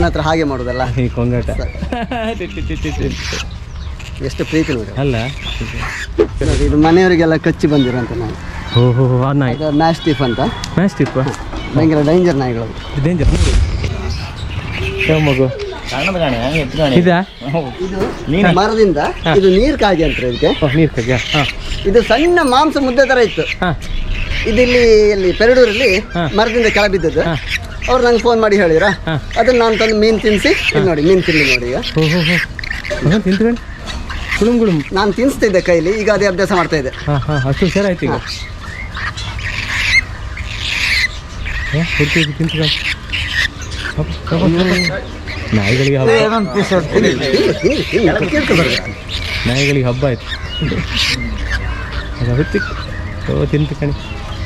ಅಮ್ಮನ ಹತ್ರ ಹಾಗೆ ಮಾಡೋದಲ್ಲ? ಈ ಕೊಂಗಾಟ. ಎಷ್ಟು ಪ್ರೀತಿ ನೋಡಿ. ಅಲ್ಲ. ನೋಡಿ, ಇದು ಮನೆಯವರಿಗೆಲ್ಲ ಕಚ್ಚಿ ಬಂದಿರೋಂಥ ನಾಯಿ ಹೋ ಹೋ ಹೋ, ಆ ನಾಯಿ. ಇದು ಮ್ಯಾಸ್ಟಿಫ್ ಅಂತ. ಮ್ಯಾಚ್ ಭಯಂಕರ ಡೇಂಜರ್ ನಾಯಿಗಳು. ಡೇಂಜರ್ ಮಗು. ಇದಾ? ಇದು ಮರದಿಂದ ಇದು ನೀರ್ ಕಾಗೆ ಅಂತ ಇದಕ್ಕೆ ಓ ನೀರು ಕಗ್ಗ ಹಾಂ. ಇದು ಸಣ್ಣ ಮಾಂಸ ಮುದ್ದೆ ತರ ಇತ್ತು. ಇದಿಲ್ಲಿ ಇದು ಇಲ್ಲಿ ಇಲ್ಲಿ ಪೆರಡೂರಲ್ಲಿ ಹಾ. ಮರದಿಂದ ಕೆಳ ಬಿದ್ದದ್ದು ಹಾ. ಅವ್ರು ನಂಗೆ ಫೋನ್ ಮಾಡಿ ಹೇಳಿದ್ರ. ಅದನ್ನ ನಾನು ತಂದು ಮೀನು ತಿನ್ನಿಸಿ ಇಲ್ಲಿ ನೋಡಿ ಮೀನು ತಿನ್ನಿ ನೋಡಿ ಈಗ. ತಿಂತ್ಕೊಂಡು ಗುಳುಮ್ ಗುಳುಮ್ ನಾನು ತಿನ್ಸ್ತಿದ್ದೆ ಕೈಲಿ ಈಗ ಅದೇ ಅಭ್ಯಾಸ ಮಾಡ್ತಾ ಇದ್ದೆ. ಹಾಂ ಹಾಂ ಅಷ್ಟು ಹುಷಾರ್ ಆಯ್ತು ಈಗ. ಹಾಂ ಕೊಡ್ತೀವಿ ತಿಂತ್ಕೊಂಡು ನಾಯಿಗಳಿಗೆ. ನಾಯಿಗಳಿಗೆ ಹಬ್ಬ ಆಯ್ತು. ಅದು ತಿಂತು ಕಣಿ.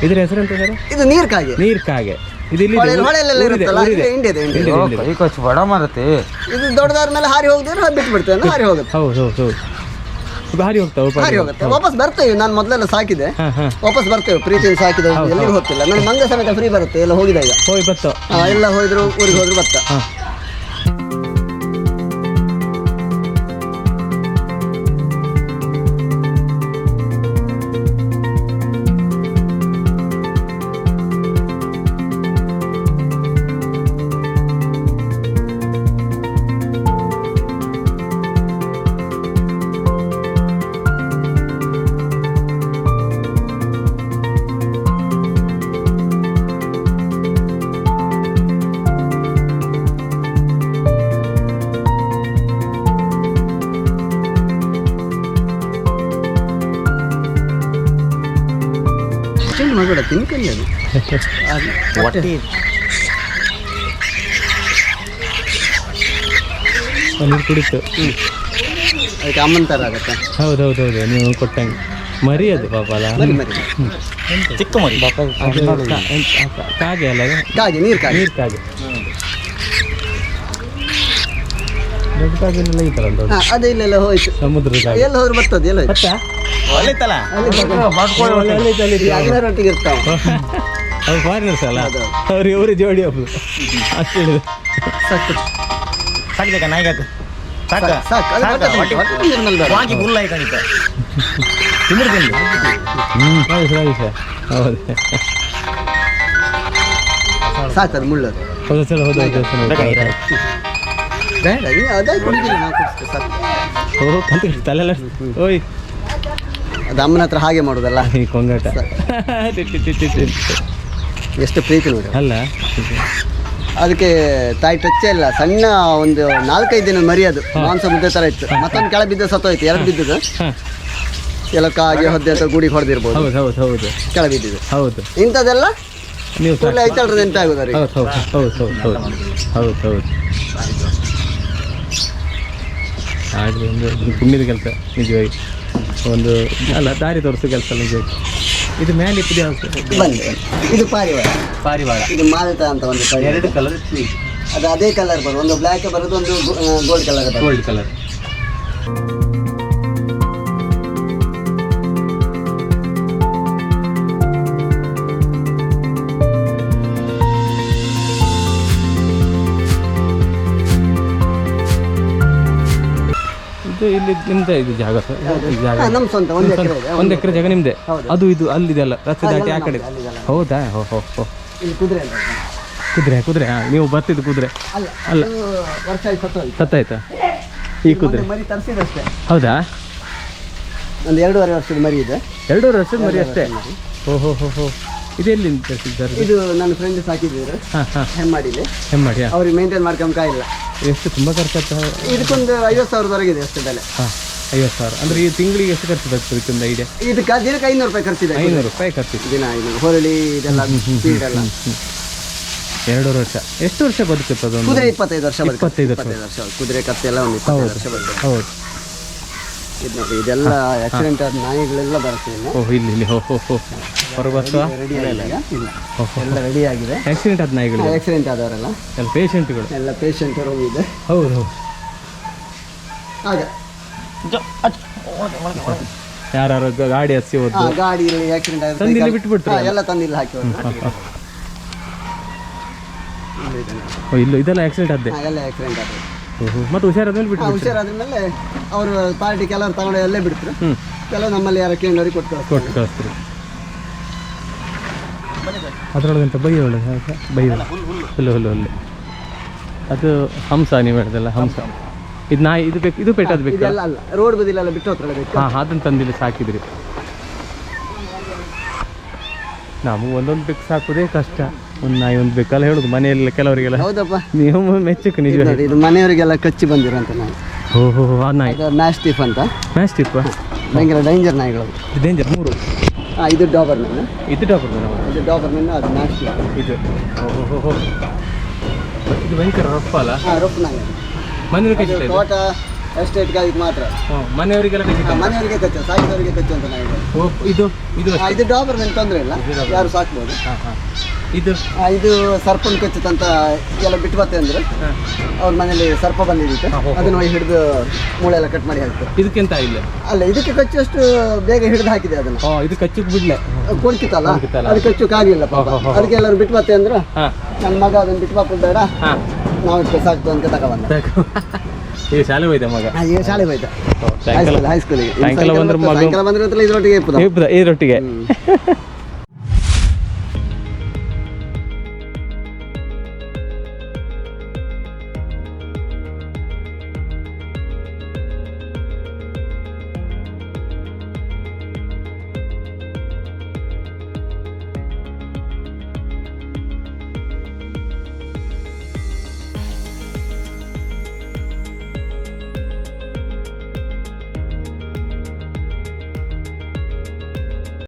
ಇದ್ರ ಹೆಸರು ಅಂತ ಇದು ನೀರ್ ಕಾಗೆ ನೀರ್ ಕಾಗೆ ಇದು ಇಲ್ಲಿ ಹೊಳೆ ಹೊಳೆಯಲ್ಲೆಲ್ಲ ಇರುತ್ತಲ್ಲ? ಇದು ಇಂಡಿಯಾದ ಇಂಡಿಯಾದ ಬಡ ಮಾರತಿ ಇದು ದೊಡ್ಡದಾದ ಮೇಲೆ ಹಾರಿ ಹೋಗ್ದಿದ್ರೆ ಬಿಟ್ಟು ಬಿಡ್ತೇವೆ ಹಾರಿ ಹೋಗುತ್ತೆ. ಹೌದು ಹೌದು ಹೌದು. ಭಾರಿ ಹೋಗ್ತಾವೆ ಹಾರಿ ಹೋಗುತ್ತೆ. ವಾಪಸ್ ಬರ್ತೇವೆ ನಾನು ಮೊದಲೆಲ್ಲ ಸಾಕಿದೆ. ಹಾಂ ಹಾಂ. ವಾಪಸ್ ಬರ್ತೇವೆ ಪ್ರೀತಿಯಿಂದ ಸಾಕಿದ ಎಲ್ಲಿಗೆ ಹೋಗ್ತಿಲ್ಲ ನನ್ನ ಮಂಗ ಸಮೇತ ಫ್ರೀ ಬರುತ್ತೆ ಎಲ್ಲ ಹೋಗಿದೆ ಈಗ. ಹೋಯ್ ಬತ್ತ. ಆ, ಎಲ್ಲ ಹೋದ್ರು ಊರಿಗೆ ಹೋದ್ರು ಬತ್ತ. ಹಾಂ ಮಗಳ ತಿನ್ಕಲ್ಲಿ ಅದು. ಹೊಟ್ಟೆ. ನೀರು ಕುಡಿತು. ಅದಕ್ಕೆ ಅಮ್ಮನ ಥರ ಆಗುತ್ತೆ. ಹೌದು ಹೌದು ಹೌದು ನೀವು ಕೊಟ್ಟಂಗೆ. ಮರಿ ಅದು ಪಾಪ ಅಲ್ಲ ಮರಿ. ಮರಿ ಚಿಕ್ಕ ಮರಿ. ಕಾಗೆ ಅಲ್ಲ ಕಾಗೆ ನೀರು ಕಾಗೆ. ನೀರು ಕಾಗೆ. ದೊಡ್ಡ ಕಾಗೆಲ್ಲ ಈ ಹಾ, ಅದೇ ಇಲ್ಲೆಲ್ಲ ಹೋಯ್ತು. ಸಮುದ್ರ ಎಲ್ಲ ಹೋದ್ರು ಬರ್ತದೆ ಎಲ್ಲ ಹೋಯ್ತು. ಒಳ್ಳೆತಲ್ಲ ಇರ್ತಾವ ಅವ್ರು ಫಾರಿನರ್ಸ್ ಅಲ್ಲ. ಅವ್ರು ಇವರೇ ಜೋಡಿ ಒಬ್ರು. ಅಷ್ಟು ಹೇಳಿದ್ರು. ಸಾಕು. ಸಾಕ್ಬೇಕಾ ನಾಯಿಗೆ ಹಾಕು ಸಾಕ? ಸಾಕು? ಅದು ಹೊಟ್ಟೆ ತುಂಬ- ಹೊಟ್ಟೆ ತುಂಬಿದ ಮೇಲೆ ಬೇಡ. ವಾಂಗಿ ಫುಲ್ ಆಯ್ತು ಕಣಿತ ತಿಂದ್ರೆ. ತಿಂದು ಹ್ಞೂ ಹೌದು ಹೌದು ಸರ್ ಹೌದು. ಸಾಕು ಅದು ಮುಳ್ಳದು. ಹೌದು ಸರ್ ಹೌದು ಹೌದು ಸರ್. ಬೇಡ ಅದೇ ಕುಡಿದಿಲ್ಲ ನಾವು ಕುಡಿಸ್ತೇವೆ ಸಾಕು. ಓ ಕಂತ ತಲೆಲ್ಲ ಓಯ್. ಅದು ಅಮ್ಮನ ಹತ್ರ ಹಾಗೆ ಮಾಡೋದಲ್ಲ? ಈ ಕೊಂಗಾಟ ಎಷ್ಟು ಪ್ರೀತಿ ನೋಡಿ. ಅಲ್ಲ. ಅದಕ್ಕೆ ತಾಯಿ ಟಚ್ಚೇ ಇಲ್ಲ. ಸಣ್ಣ ಒಂದು ನಾಲ್ಕೈದು ದಿನ ಮರಿ ಅದು. ಮಾಂಸ ಮುದ್ದೆ ಥರ ಇತ್ತು. ಮತ್ತೊಂದು ಕೆಳ ಬಿದ್ದು ಸತ್ತೋಯ್ತು ಎರಡು ಬಿದ್ದದು ಹಾಂ. ಎಲ್ಲ ಕಾಗೆ ಹೊದ್ದೆ ಅಥವಾ ಗೂಡಿಗೆ ಹೊಡೆದಿರ್ಬೋದು. ಹೌದು ಹೌದು ಹೌದು. ಕೆಳ ಬಿದ್ದಿದ್ದು. ಹೌದು. ಇಂಥದ್ದೆಲ್ಲ ನೀವು ಕೂಡಲೇ ಆಗೋದು ಅವ್ರಿಗೆ. ಹೌದು ಹೌದು ಹೌದು ಹೌದು ಹೌದು. ಹೌದು ಹೌದು. ಆಗಲಿ ಒಂದು ಪುಣ್ಯದ ಕೆಲಸ ನಿಜವಾಗಿ. ಒಂದು ಅಲ್ಲ ದಾರಿ ತೋರಿಸೋ ಕೆಲಸ ಬೇಕು ಇದು. ಮೇಲೆ ಇಪ್ಪದು ಯಾವುದು ಬಂದೆ. ಇದು ಪಾರಿವಾಳ. ಪಾರಿವಾಳ. ಇದು ಮಾಲ್ಟ ಅಂತ ಒಂದು. ಎರಡು ಕಲರ್ ಅದು ಅದೇ ಕಲರ್ ಬರೋದು ಒಂದು ಬ್ಲ್ಯಾಕ್ ಬರೋದು ಒಂದು ಗೋಲ್ಡ್ ಕಲರ್ ಬರೋದು ಗೋಲ್ಡ್ ಕಲರ್ ಇದು ಇಲ್ಲಿ ನಿಮ್ದೇ ಇದು ಜಾಗ ಸರ್? ಇದು ಜಾಗ. ಹಾ, ನಮ್ಮ ಸ್ವಂತ ಒಂದು ಎಕರೆ ಇದೆ ಒಂದು ಎಕರೆ ಜಾಗ ನಿಮ್ದೆ? ಹೌದು. ಅದು ಇದು ಅಲ್ಲಿದೆ ಅಲ್ಲ ರಸ್ತೆ ದಾಟಿ ಆ ಕಡೆ. ಹೌದಾ ಹೋ ಹೋ ಹೋ. ಇಲ್ಲಿ ಕುದುರೆ ಕುದುರೆ ಕುದುರೆ. ಹಾಂ ನೀವು ಬರ್ತಿದ್ದು ಕುದುರೆ. ಅಲ್ಲ ಅಲ್ಲ. ವರ್ಷ ಆಯ್ತು ಸತ್ತೋಯ್ತು ಸತ್ತಾಯ್ತಾ? ಈ ಕುದುರೆ. ಮೊನ್ನೆ ಮರಿ ತರಿಸಿದಷ್ಟೇ. ಹೌದಾ? ಒಂದು ಎರಡೂವರೆ ವರ್ಷದ ಮರಿ ಇದೆ. ಎರಡೂವರೆ ವರ್ಷದ ಮರಿ ಅಷ್ಟೇ? ಹೋ ಹೋ ಹೋ. ಇದೆಲ್ಲಿ ಸರ್ ಇದು ನನ್ನ ಫ್ರೆಂಡ್ ಸಾಕಿದ್ರು ಹಾಂ ಹಾಂ. ಹೆಮ್ಮಾಡಿಲಿ. ಹೆಮ್ಮಾಡಿ ಅವ್ರಿಗೆ ಮೇಂಟೈನ್ ಮಾಡ್ಕೊಂಡ್ ಇಲ್ಲ. ಎಷ್ಟು ತುಂಬ ಖರ್ಚಾಗ್ತದೆ ಇದಕ್ಕೊಂದು ಐವತ್ತು ಸಾವಿರದವರೆಗೆ ಇದೆ ಅಷ್ಟು ಬೆಲೆ. ಹಾಂ ಐವತ್ತು ಸಾವಿರ. ಅಂದರೆ ಈ ತಿಂಗಳಿಗೆ ಎಷ್ಟು ಖರ್ಚು ಬರ್ತದೆ ಇದಕ್ಕೊಂದು ಐಡಿಯಾ? ಇದಕ್ಕೆ ದಿನಕ್ಕೆ ಐನೂರು ರೂಪಾಯಿ ಖರ್ಚಿದೆ. ಐನೂರು ರೂಪಾಯಿ ಖರ್ಚು. ದಿನ ಐನೂರು ಹೊರಳಿ ಇದೆಲ್ಲ ಸ್ಪೀಡ್ ಎಲ್ಲ. ಎರಡೂವರೆ ವರ್ಷ. ಎಷ್ಟು ವರ್ಷ ಬದುಕುತ್ತೆ ಅದೊಂದು ಕುದುರೆ ಇಪ್ಪತ್ತೈದು ವರ್ಷ ಇಪ್ಪತ್ತೈದು ವರ್ಷ. ಕುದುರೆ ಕತ್ತೆ ಎಲ್ಲ ಒಂದು ಇಪ್ಪತ್ತೈದು ವರ್ಷ ಬದುಕು ಹೌದು. ಇದು ನೋಡಿ ಇದೆಲ್ಲ ಆಕ್ಸಿಡೆಂಟ್ ಆದ ನಾಯಿಗಳೆಲ್ಲ ಬರುತ್ತೆ ಇನ್ನು. ಓಹ್ ಇಲ್ಲಿ ಇಲ್ಲಿ ಹೋ ಹೋ ಹೋ. ಹೊರಗೆ ರೆಡಿ ಆಗಿದೆ ಇಲ್ಲ ಎಲ್ಲ ರೆಡಿ ಆಗಿದೆ. ಆಕ್ಸಿಡೆಂಟ್ ಆದ ನಾಯಿಗಳು ಆಕ್ಸಿಡೆಂಟ್ ಆದವರೆಲ್ಲ. ಎಲ್ಲ ಪೇಷಂಟ್ಗಳು ಎಲ್ಲ ಪೇಷಂಟ್ ಇದೆ. ಹೌದು ಹೌದು. ಆಗ. ಯಾರು ಗಾಡಿ ಹಸಿ ಆ, ಗಾಡಿ ಗಾಡಿಯಲ್ಲಿ ಆಕ್ಸಿಡೆಂಟ್ ತಂದು ಇಲ್ಲಿ ಬಿಟ್ಟು ಬಿಡ್ತಾರೆ ಎಲ್ಲ ತಂದಿಲ್ಲ ಹಾಕಿ ಹೋದ್ರು. ಓ ಇಲ್ಲ ಇದೆಲ್ಲ ಆಕ್ಸಿಡೆಂಟ್ ಆದ್ದೆ? ಎಲ್ಲ ಆಕ್ಸಿಡೆಂಟ್ ಆಗಿದೆ ಮತ್ತೆ ಹುಷಾರಾದ್ಮೇಲೆ ಬಿಟ್ಟು ಹುಷಾರಾದ ಮೇಲೆ ಅವರು ಪಾರ್ಟಿ ಕೆಲವರು ತಗೊಂಡು ಅಲ್ಲೇ ಬಿಡ್ತಾರೆ ಕೆಲವು ನಮ್ಮಲ್ಲಿ ಯಾರ ಕೇಂದ್ರವ್ರಿಗೆ ಕೊಟ್ಟು ಕೊಟ್ಟು ಕಳಿಸ್ತೀರಿ. ಅದರೊಳಗಂತ ಬೈ ಒಳ್ಳೆ ಬೈ ಹುಲ್ಲು ಹುಲ್ಲು. ಹುಲ್ಲು ಅದು ಹಂಸ ನೀವು ಹೇಳಿದಲ್ಲ ಹಂಸ. ಇದು ನಾಯಿ ಇದು ಬೇಕು ಇದು ಪೆಟ್ಟದು ಬೇಕು. ಅಲ್ಲ. ರೋಡ್ ಬದಿಲೆಲ್ಲ ಬಿಟ್ಟು ಹೋಗ್ತಾರೆ ಬೇಕು. ಹಾಂ ಅದನ್ನು ತಂದಿಲ್ಲ ಸಾಕಿದ್ರಿ. ನಮಗೆ ಒಂದೊಂದು ಬೆಕ್ಕು ಸಾಕೋದೇ ಕಷ್ಟ. ಒಂದು ನಾಯಿ ಒಂದು ಬೇಕಲ್ಲ ಹೇಳುದು ಮನೆಯಲ್ಲಿ ಕೆಲವರಿಗೆಲ್ಲ. ಹೌದಪ್ಪ. ನೀವು ಮೆಚ್ಚಕ್ಕೆ ನಿಜ ಇದು ನೋಡಿ ಇದು ಮನೆಯವರಿಗೆಲ್ಲ ಕಚ್ಚಿ ಬಂದಿರಂತ ನಾಯಿ. ಓಹೋ ಆ ನಾಯಿ. ಇದು ಮ್ಯಾಸ್ಟಿಫ್ ಅಂತ. ಮ್ಯಾಸ್ಟಿಫ್ ಭಯಂಕರ ಡೇಂಜರ್ ನಾಯಿಗಳು. ಡೇಂಜರ್ ಮೂರು. ಹಾಂ ಇದು ಡಾಬರ್ ಮೆನ್ ಇದು ಡಾಬರ್ ನಾವು ಇದು ಡಾಬರ್ ಮೆನ್ ಅದು ಮ್ಯಾಸ್ಟಿಫ್ ಇದು. ಓ ಹೋ ಹೋ ಹೋ. ಇದು ಭಯಂಕರ ರಫ್ ಅಲ್ಲ ಹಾಂ ರೊಪ್ಪ ನಾಯಿ. ಮನೆಯವ್ರಿಗೆ ತೋಟ ಎಸ್ಟೇಟ್ಗೆ ಅದಕ್ಕೆ ಮಾತ್ರ. ಮನೆಯವರಿಗೆಲ್ಲ ಕಚ್ಚಿದೆ ಮನೆಯವರಿಗೆ ಕಚ್ಚು ಸಾಕಿದವರಿಗೆ ಕಚ್ಚು ಅಂತ ನಾಯಿಗಳು ಓ ಇದು ಇದು ಆ, ಇದು ಡಾಬರ್ ತೊಂದರೆ ಇಲ್ಲ. ಯಾರು ಸಾಕ್ಬೋದು. ಹಾಂ ಹಾಂ. ಇದು? ಆ, ಇದು ಸರ್ಪನ್ ಕಚ್ಚುತ್ತಂತ ಎಲ್ಲ ಬಿಟ್ಟು ಬತ್ತೆ ಅಂದ್ರೆ ಹಾಂ. ಅವ್ರ ಮನೇಲಿ ಸರ್ಪ ಬಂದಿರುತ್ತೆ ಹಾ, ಹೋ, ಹೋ. ಅದನ್ನ ಹಿಡಿದು ಮೂಳೆ ಎಲ್ಲ ಕಟ್ ಮಾಡಿ ಹಾಕ್ತಾರೆ. ಇದಕ್ಕೆಂತ ಇಲ್ಲ? ಅಲ್ಲ ಇದಕ್ಕೆ ಕಚ್ಚುವಷ್ಟು ಬೇಗ ಹಿಡಿದು ಹಾಕಿದೆ ಅದನ್ನ. ಓ ಇದು ಕಚ್ಚಕ್ಕೆ ಬಿಡ್ಲೆ. ಕೊಡ್ಕಿತ್ತಲ್ಲ? ಕೊಡ್ಕಿತ್ತಲ್ಲ. ಅದು ಕಚ್ಚೋಕ್ಕಾಗಲಿಲ್ಲ ಪಾಪ. ಹೋ, ಹೋ, ಹೋ. ಅದಕ್ಕೆ ಎಲ್ಲರೂ ಬಿಟ್ಟು ಬತ್ತೆ ಅಂದ್ರೆ ಹಾಂ. ನನ್ನ ಮಗ ಅದನ್ನ ಬಿಟ್ಟು ಬಾಪು ಬೇಡ ಹಾಂ. ನಾವು ಸಾಕ್ತು ಅಂತ ತಗೊಬಂದ. ಈಗ ಶಾಲೆ ಹೋಯ್ತಾ ಮಗ? ಈಗ ಶಾಲೆ ಹೋಯ್ತಾ. ಸಾಯಂಕಾಲ ಹೈಸ್ಕೂಲಿಗೆ ಸಾಯಂಕಾಲ ಬಂದ್ರೆ ಮಗು ಸಾಯಂಕಾಲ ಬಂದ್ರೆ ಇದ್ರೊಟ್ಟಿಗೆ ಇಪ್ಪದ? ಇದರೊಟ್ಟಿಗೆ.